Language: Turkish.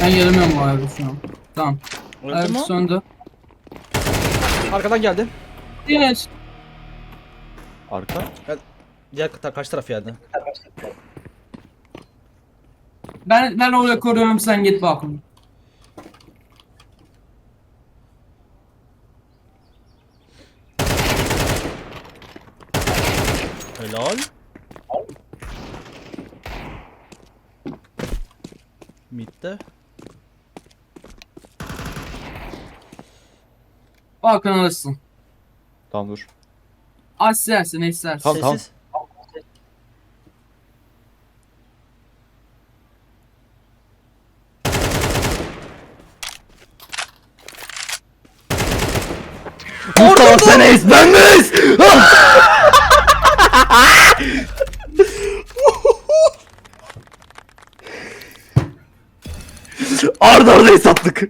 Ben gelemiyorum bu arada şu an. Tamam. Öldü Ayak mü? söndü. Arkadan geldi. Yes. Arka. Diğer kata karşı taraf geldi. Ben ben oraya koruyorum sen git bakın. Helal. Mid'de. Bakın alırsın. Tamam dur. Az istersen ne istersen. Tamam, tamam. Sessiz. Mustafa sen ace ben miyiz? Arda arda ace attık.